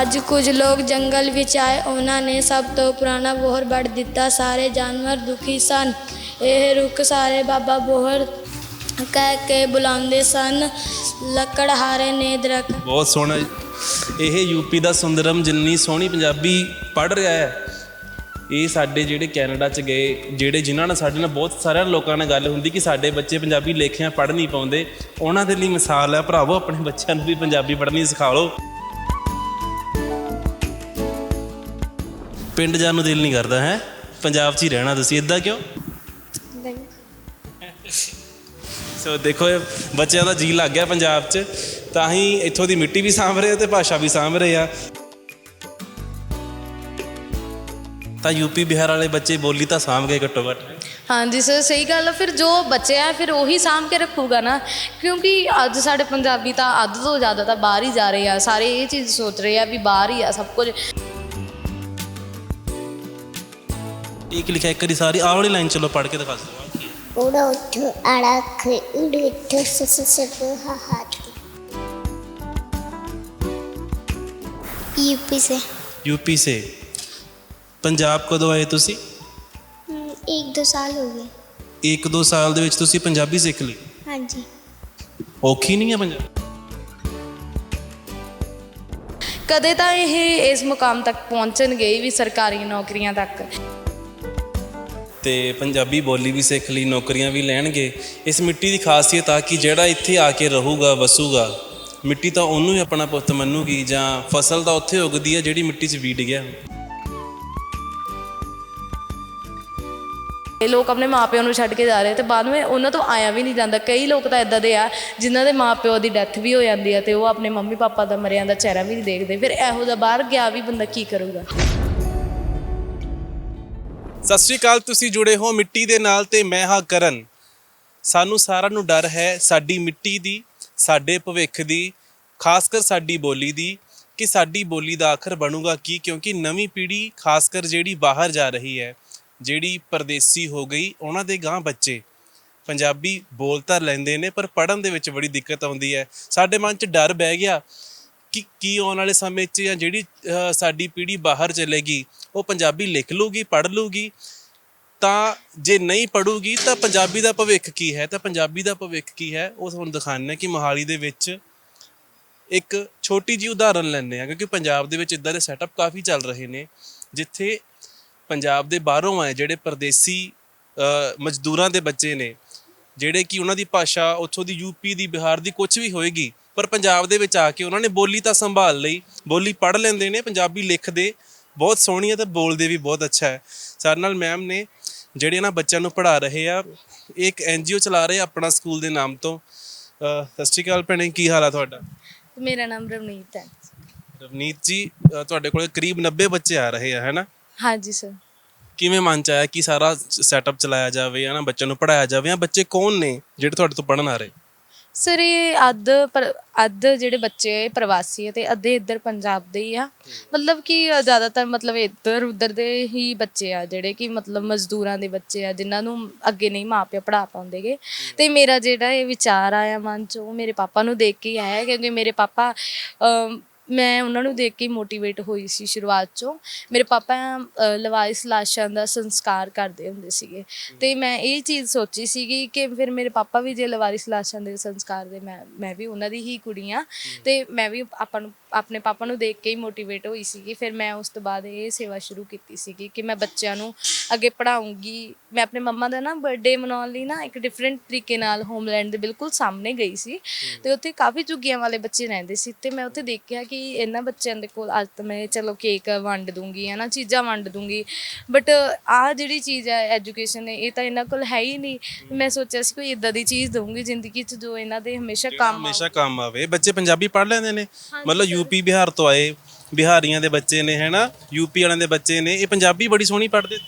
ਅੱਜ ਕੁਝ ਲੋਕ ਜੰਗਲ ਵਿੱਚ ਆਏ। ਉਹਨਾਂ ਨੇ ਸਭ ਤੋਂ ਪੁਰਾਣਾ ਬੋਹਰ ਵੱਢ ਦਿੱਤਾ। ਸਾਰੇ ਜਾਨਵਰ ਦੁਖੀ ਸਨ। ਇਹ ਰੁੱਖ ਸਾਰੇ ਬਾਬਾ ਬੋਹਰ ਕਹਿ ਕੇ ਬੁਲਾਉਂਦੇ ਸਨ। ਲੱਕੜਹਾਰੇ ਨੇ ਦਰਖਤ ਬਹੁਤ ਸੋਹਣਾ ਇਹ ਯੂਪੀ ਦਾ ਸੁੰਦਰਮ ਜਿੰਨੀ ਸੋਹਣੀ ਪੰਜਾਬੀ ਪੜ੍ਹ ਰਿਹਾ ਹੈ, ਇਹ ਸਾਡੇ ਜਿਹੜੇ ਕੈਨੇਡਾ ਚ ਗਏ, ਜਿਹੜੇ ਜਿਨ੍ਹਾਂ ਨਾਲ ਸਾਡੇ ਨਾਲ ਬਹੁਤ ਸਾਰਿਆਂ ਲੋਕਾਂ ਨਾਲ ਗੱਲ ਹੁੰਦੀ ਕਿ ਸਾਡੇ ਬੱਚੇ ਪੰਜਾਬੀ ਲੇਖਿਆਂ ਪੜ੍ਹ ਨਹੀਂ ਪਾਉਂਦੇ। ਉਹਨਾਂ ਦੇ ਲਈ ਮਿਸਾਲ ਹੈ, ਭਰਾਵੋ, ਆਪਣੇ ਬੱਚਿਆਂ ਨੂੰ ਵੀ ਪੰਜਾਬੀ ਪੜ੍ਹਨੀ ਸਿਖਾ ਲਓ। ਪਿੰਡ ਜਾਣ ਨੂੰ ਦਿਲ ਨਹੀਂ ਕਰਦਾ ਹੈ? ਪੰਜਾਬ 'ਚ ਹੀ ਰਹਿਣਾ ਤੁਸੀਂ ਇਦਾਂ ਕਿਉਂ? ਸੋ ਦੇਖੋ ਇਹ ਬੱਚਿਆਂ ਦਾ ਜੀ ਲੱਗ ਗਿਆ ਪੰਜਾਬ 'ਚ ਤਾਂ ਹੀ ਇੱਥੋਂ ਦੀ ਮਿੱਟੀ ਵੀ ਸਾਂਭ ਰਹੇ ਆ ਤੇ ਭਾਸ਼ਾ ਵੀ ਸਾਂਭ ਰਹੇ ਆ। ਤਾਂ ਯੂਪੀ ਬਿਹਾਰ ਵਾਲੇ ਬੱਚੇ ਬੋਲੀ ਤਾਂ ਸਾਂਭ ਗਏ ਘੱਟੋ ਘੱਟ। ਹਾਂਜੀ ਸਰ ਸਹੀ ਗੱਲ ਆ। ਫਿਰ ਜੋ ਬਚਿਆ ਹੈ, ਫਿਰ ਉਹੀ ਸਾਂਭ ਕੇ ਰੱਖੂਗਾ ਨਾ। ਕਿਉਂਕਿ ਅੱਜ ਸਾਡੇ ਪੰਜਾਬੀ ਤਾਂ ਅੱਧ ਤੋਂ ਜ਼ਿਆਦਾ ਤਾਂ ਬਾਹਰ ਹੀ ਜਾ ਰਹੇ ਆ। ਸਾਰੇ ਇਹ ਚੀਜ਼ ਸੋਚ ਰਹੇ ਆ ਵੀ ਬਾਹਰ ਹੀ ਆ ਸਭ ਕੁਝ। ਇੱਕ ਲਿਖਿਆ ਇੱਕ ਵਾਰੀ ਸਾਰੀ ਆਹ ਵਾਲੀ ਲਾਈਨ ਚਲੋ ਪੜ੍ਹ ਕੇ ਦਿਖਾ ਦਿਓ ਉੜਾ ਉੱਠ ਅੜਖ ਉੜ ਉੱਠ ਸਸ ਸਸ ਹਾ ਹਾਥ यूपी से यूपी से ਪੰਜਾਬ ਕਦੋਂ ਆਏ ਤੁਸੀਂ हम्म, एक दो साल हो गए ਇੱਕ ਦੋ ਸਾਲ ਦੇ ਵਿੱਚ ਤੁਸੀਂ ਪੰਜਾਬੀ ਸਿੱਖ ਲਈ हाँ जी ਔਖੀ ਨਹੀਂ ਹੈ ਪੰਜਾਬੀ ਕਦੇ ਤਾਂ ਇਹ ਇਸ ਮੁਕਾਮ ਤੱਕ ਪਹੁੰਚਣਗੇ ਵੀ ਸਰਕਾਰੀ ਨੌਕਰੀਆਂ ਤੱਕ ਤੇ ਪੰਜਾਬੀ ਬੋਲੀ ਵੀ ਸਿੱਖ ਲਈ, ਨੌਕਰੀਆਂ ਵੀ ਲੈਣਗੇ, ਇਸ ਮਿੱਟੀ ਦੀ ਖਾਸੀਅਤ ਆ ਕਿ ਜਿਹੜਾ ਇੱਥੇ ਆ ਕੇ ਰਹੂਗਾ, ਵਸੂਗਾ, ਮਿੱਟੀ ਤਾਂ ਉਹਨੂੰ ਹੀ ਆਪਣਾ ਪੁੱਤ ਮੰਨੂਗੀ ਜਾਂ ਫਸਲ ਤਾਂ ਉੱਥੇ ਉਗਦੀ ਹੈ ਜਿਹੜੀ ਮਿੱਟੀ 'ਚ ਬੀੜ ਗਿਆ। ਇਹ ਲੋਕ ਆਪਣੇ ਮਾਪਿਆਂ ਨੂੰ ਛੱਡ ਕੇ ਜਾ ਰਹੇ ਤੇ ਬਾਅਦ ਵਿੱਚ ਉਹਨਾਂ ਤੋਂ ਆਇਆ ਵੀ ਨਹੀਂ ਜਾਂਦਾ। ਕਈ ਲੋਕ ਤਾਂ ਇਦਾਂ ਦੇ ਆ, ਜਿਨ੍ਹਾਂ ਦੇ ਮਾਪਿਓ ਦੀ ਡੈਥ ਵੀ ਹੋ ਜਾਂਦੀ ਹੈ ਤੇ ਉਹ ਆਪਣੇ ਮੰਮੀ ਪਾਪਾ ਦਾ ਮਰਿਆਂ ਦਾ ਚਿਹਰਾ ਵੀ ਨਹੀਂ ਦੇਖਦੇ। ਫਿਰ ਇਹੋ ਜਿਹਾ ਬਾਹਰ ਗਿਆ ਵੀ ਬੰਦਾ ਕੀ ਕਰੂਗਾ? ਸਤਿ ਸ਼੍ਰੀ ਅਕਾਲ, ਤੁਸੀਂ ਜੁੜੇ ਹੋ ਮਿੱਟੀ ਦੇ ਨਾਲ ਤੇ ਮੈਂ ਹਾਂ ਕਰਨ। ਸਾਨੂੰ ਸਾਰਿਆਂ ਨੂੰ ਡਰ ਹੈ ਸਾਡੀ ਮਿੱਟੀ ਦੀ, ਸਾਡੇ ਭਵਿੱਖ ਦੀ, ਖਾਸ ਕਰ ਸਾਡੀ ਬੋਲੀ ਦੀ, ਕਿ ਸਾਡੀ ਬੋਲੀ ਦਾ ਆਖਰ ਬਣੂਗਾ ਕੀ, ਕਿਉਂਕਿ ਨਵੀਂ ਪੀੜ੍ਹੀ ਖਾਸ ਕਰ ਜਿਹੜੀ ਬਾਹਰ ਜਾ ਰਹੀ ਹੈ, ਜਿਹੜੀ ਪਰਦੇਸੀ ਹੋ ਗਈ, ਉਹਨਾਂ ਦੇ ਗਾਂ ਬੱਚੇ। ਪੰਜਾਬੀ ਬੋਲ ਤਾਂ ਲੈਂਦੇ ਨੇ, ਪਰ ਪੜ੍ਹਨ ਦੇ ਵਿੱਚ ਬੜੀ ਦਿੱਕਤ ਆਉਂਦੀ ਹੈ। ਸਾਡੇ ਮਨ 'ਚ ਡਰ ਬਹਿ ਗਿਆ ਕਿ ਕੀ ਆਉਣ ਵਾਲੇ ਸਮੇਂ 'ਚ ਜਾਂ ਜਿਹੜੀ ਸਾਡੀ ਪੀੜ੍ਹੀ ਬਾਹਰ ਚਲੇਗੀ, ਉਹ ਪੰਜਾਬੀ ਲਿਖ ਲੂਗੀ, ਪੜ੍ਹ ਲੂਗੀ, ਤਾਂ ਜੇ ਨਹੀਂ ਪੜੂਗੀ ਤਾਂ ਪੰਜਾਬੀ ਦਾ ਭਵਿੱਖ ਕੀ ਹੈ? ਤਾਂ ਪੰਜਾਬੀ ਦਾ ਭਵਿੱਖ ਕੀ ਹੈ? ਉਹ ਤੁਹਾਨੂੰ ਦਿਖਾਣਾ ਕਿ ਮੋਹਾਲੀ ਦੇ ਵਿੱਚ ਇੱਕ ਛੋਟੀ ਜੀ ਉਦਾਹਰਨ ਲੈਂਦੇ ਆ ਕਿਉਂਕਿ ਪੰਜਾਬ ਦੇ ਵਿੱਚ ਇਦਾਂ ਦੇ ਸੈਟਅਪ ਕਾਫੀ ਚੱਲ ਰਹੇ ਨੇ, ਜਿੱਥੇ ਪੰਜਾਬ ਦੇ ਬਾਹਰੋਂ ਆਏ ਜਿਹੜੇ ਪਰਦੇਸੀ ਮਜ਼ਦੂਰਾਂ ਦੇ ਬੱਚੇ ਨੇ, ਜਿਹੜੇ ਕਿ ਉਹਨਾਂ ਦੀ ਭਾਸ਼ਾ ਉੱਥੋਂ ਦੀ ਯੂਪੀ ਦੀ, ਬਿਹਾਰ ਦੀ ਕੁਝ ਵੀ ਹੋਏਗੀ ਪਰ ਪੰਜਾਬ ਦੇ ਵਿੱਚ ਆ ਕੇ ਉਹਨਾਂ ਨੇ ਬੋਲੀ ਤਾਂ ਸੰਭਾਲ ਲਈ ਬੋਲੀ ਪੜ੍ਹ ਲੈਂਦੇ ਨੇ ਪੰਜਾਬੀ ਲਿਖਦੇ ਬਹੁਤ ਸੋਹਣੀ ਹੈ ਤੇ ਬੋਲਦੇ ਵੀ ਬਹੁਤ ਅੱਛਾ ਹੈ। ਸਾਡੇ ਨਾਲ ਮੈਮ ਨੇ ਜਿਹੜੇ ਇਹਨਾਂ ਬੱਚਿਆਂ ਨੂੰ ਪੜ੍ਹਾ ਰਹੇ ਆ ਇੱਕ ਐਨਜੀਓ ਚਲਾ ਰਹੇ ਆ ਆਪਣਾ ਸਕੂਲ ਦੇ ਨਾਮ ਤੋਂ। ਅਹ, ਸਤਿ ਸ਼੍ਰੀ ਅਕਾਲ ਭੈਣੇ ਕੀ ਹਾਲ ਆ ਤੁਹਾਡਾ? ਮੇਰਾ ਨਾਮ ਰਵਨੀਤ ਹੈ। ਰਵਨੀਤ ਜੀ ਅਹ, ਤੁਹਾਡੇ ਕੋਲ ਕਰੀਬ 90 ਬੱਚੇ ਆ ਰਹੇ ਆ ਹੈਨਾ? ਹਾਂਜੀ ਸਰ ਕਿਵੇਂ ਮਨ ਚ ਆਇਆ ਕਿ ਸਾਰਾ ਸੈਟਅਪ ਚਲਾਇਆ ਜਾਵੇ ਹੈ ਨਾ ਬੱਚਿਆਂ ਨੂੰ ਪੜਾਇਆ ਜਾਵੇ ਜਾਂ ਬੱਚੇ ਕੌਣ ਨੇ ਜਿਹੜੇ ਤੁਹਾਡੇ ਤੋਂ ਪੜਨ ਆ ਰਹੇ? ਸਰ ਇਹ ਅੱਧ ਪਰ ਅੱਧ ਜਿਹੜੇ ਬੱਚੇ ਆ, ਇਹ ਪ੍ਰਵਾਸੀ ਹੈ ਤੇ ਅੱਧੇ ਇੱਧਰ ਪੰਜਾਬ ਦੇ ਹੀ ਆ। ਮਤਲਬ ਕਿ ਜ਼ਿਆਦਾਤਰ ਮਤਲਬ ਇੱਧਰ ਉੱਧਰ ਦੇ ਹੀ ਬੱਚੇ ਆ ਜਿਹੜੇ ਕਿ ਮਤਲਬ ਮਜ਼ਦੂਰਾਂ ਦੇ ਬੱਚੇ ਆ ਜਿਨ੍ਹਾਂ ਨੂੰ ਅੱਗੇ ਨਹੀਂ ਮਾਪੇ ਪੜਾ ਪਾਉਂਦੇਗੇ ਤੇ ਮੇਰਾ ਜਿਹੜਾ ਇਹ ਵਿਚਾਰ ਆਇਆ ਮਨ ਚ ਉਹ ਮੇਰੇ ਪਾਪਾ ਨੂੰ ਦੇਖ ਕੇ ਹੀ ਆਇਆ ਕਿਉਂਕਿ ਮੇਰੇ ਪਾਪਾ ਅਮ, ਮੈਂ ਉਹਨਾਂ ਨੂੰ ਦੇਖ ਕੇ ਮੋਟੀਵੇਟ ਹੋਈ ਸੀ ਸ਼ੁਰੂਆਤ ਚੋਂ। ਮੇਰੇ ਪਾਪਾ ਅ, ਲਵਾਰਿਸ ਲਾਸ਼ਾਂ ਦਾ ਸੰਸਕਾਰ ਕਰਦੇ ਹੁੰਦੇ ਸੀਗੇ। ਤੇ ਮੈਂ ਇਹ ਚੀਜ਼ ਸੋਚੀ ਸੀਗੀ ਕਿ ਫਿਰ ਮੇਰੇ ਪਾਪਾ ਵੀ ਜੇ ਲਵਾਰਿਸ ਲਾਸ਼ਾਂ ਦੇ ਸੰਸਕਾਰ ਦੇ ਮੈਂ ਮੈਂ ਵੀ ਉਹਨਾਂ ਦੀ ਹੀ ਕੁੜੀ ਆ ਤੇ ਮੈਂ ਵੀ ਆਪਾਂ ਨੂੰ ਆਪਣੇ ਪਾਪਾ ਨੂੰ ਦੇਖ ਕੇ ਹੀ ਮੋਟੀਵੇਟ ਹੋਈ ਸੀਗੀ। ਫਿਰ ਮੈਂ ਉਸ ਤੋਂ ਬਾਅਦ ਇਹ ਸੇਵਾ ਸ਼ੁਰੂ ਕੀਤੀ ਸੀਗੀ ਕਿ ਮੈਂ ਬੱਚਿਆਂ ਨੂੰ ਅੱਗੇ ਪੜਾਉਂਗੀ ਮੈਂ ਆਪਣੇ ਮੰਮਾ ਦਾ ਨਾ ਬਰਥਡੇ ਮਨਾਉਣ ਲਈ ਨਾ ਇੱਕ ਡਿਫਰੈਂਟ ਤਰੀਕੇ ਨਾਲ ਹੋਮਲੈਂਡ ਦੇ ਬਿਲਕੁਲ ਸਾਹਮਣੇ ਗਈ ਸੀ। ਤੇ ਉੱਥੇ ਕਾਫੀ ਝੁੱਗੀਆਂ ਵਾਲੇ ਬੱਚੇ ਰਹਿੰਦੇ ਸੀ ਤੇ ਮੈਂ ਉੱਥੇ ਦੇਖਿਆ ਕਿ ਇਹਨਾਂ ਬੱਚਿਆਂ ਦੇ ਕੋਲ ਅੱਜ ਤਾਂ ਮੈਂ ਚਲੋ ਕੇਕ ਵੰਡ ਦੂੰਗੀ ਹੈ ਨਾ ਚੀਜ਼ਾਂ ਵੰਡ ਦੂੰਗੀ। ਬਟ ਆਹ ਜਿਹੜੀ ਚੀਜ਼ ਹੈ ਐਜੂਕੇਸ਼ਨ ਇਹ ਤਾਂ ਇਹਨਾਂ ਕੋਲ ਹੈ ਹੀ ਨਹੀਂ। ਮੈਂ ਸੋਚਿਆ ਸੀ ਕੋਈ ਇਦਾਂ ਦੀ ਚੀਜ਼ ਦਊਂਗੀ ਜ਼ਿੰਦਗੀ 'ਚ ਜੋ ਇਹਨਾਂ ਦੇ ਹਮੇਸ਼ਾ ਕੰਮ ਹਮੇਸ਼ਾ ਕੰਮ ਆਵੇ। ਬੱਚੇ ਪੰਜਾਬੀ ਪੜ ਲੈਂਦੇ ਨੇ। ਮਤਲਬ ਯੂਪੀ ਬਿਹਾਰ ਤੋਂ ਆਏ ਬਿਹਾਰੀਆਂ ਦੇ ਬੱਚੇ ਨੇ ਹੈਨਾ? ਯੂਪੀ ਵਾਲਿਆਂ ਦੇ ਬੱਚੇ ਨੇ। ਇਹ ਪੰਜਾਬੀ ਬੜੀ ਸੋਹਣੀ ਪੜਦੇ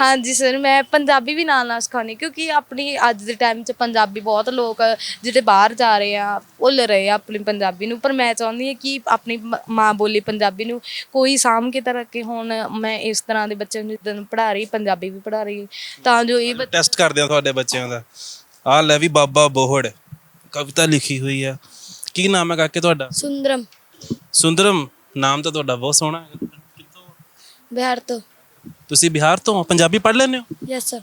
ਹਾਂਜੀ ਸਰ ਮੈਂ ਪੰਜਾਬੀ ਵੀ ਨਾਲ ਨਾਲ ਸਿਖਾਉਂਦੀ ਕਿਉਂਕਿ ਆਪਣੀ ਅੱਜ ਦੇ ਟਾਈਮ 'ਚ ਪੰਜਾਬੀ ਬਹੁਤ ਲੋਕ ਜਿਹੜੇ ਬਾਹਰ ਜਾ ਰਹੇ ਆ ਭੁੱਲ ਰਹੇ ਆ ਆਪਣੀ ਪੰਜਾਬੀ ਨੂੰ। ਪਰ ਮੈਂ ਚਾਹੁੰਦੀ ਹਾਂ ਕਿ ਆਪਣੀ ਮ- ਮਾਂ ਬੋਲੀ ਪੰਜਾਬੀ ਨੂੰ ਕੋਈ ਸਾਂਭ ਕੇ ਤਾਂ ਰੱਖੇ। ਹੁਣ ਮੈਂ ਇਸ ਤਰ੍ਹਾਂ ਦੇ ਬੱਚਿਆਂ ਨੂੰ ਜਿੱਦਾਂ ਪੜ੍ਹਾ ਰਹੀ ਪੰਜਾਬੀ ਵੀ ਪੜ੍ਹਾ ਰਹੀ ਤਾਂ ਜੋ ਇਹ ਬੱਚੇ ਟੈਸਟ ਕਰਦੇ ਆ ਤੁਹਾਡੇ ਬੱਚਿਆਂ ਦਾ। ਆ ਲੈ ਵੀ ਬਾਬਾ ਬੋਹੜ ਕਵਿਤਾ ਲਿਖੀ ਹੋਈ ਆ। ਕੀ ਨਾਮ ਹੈ ਕਾਕੇ ਤੁਹਾਡਾ? ਸੁੰਦਰਮ। ਸੁੰਦਰਮ ਨਾਮ ਤਾਂ ਤੁਹਾਡਾ ਬਹੁਤ ਸੋਹਣਾ ਹੈ। ਕਿੱਥੋਂ? ਬਿਹਾਰ ਤੋਂ। ਤੁਸੀਂ ਬਿਹਾਰ ਤੋਂ? ਪੰਜਾਬੀ ਪੜ੍ਹ ਲੈਂਦੇ ਹੋ? ਯੈਸ ਸਰ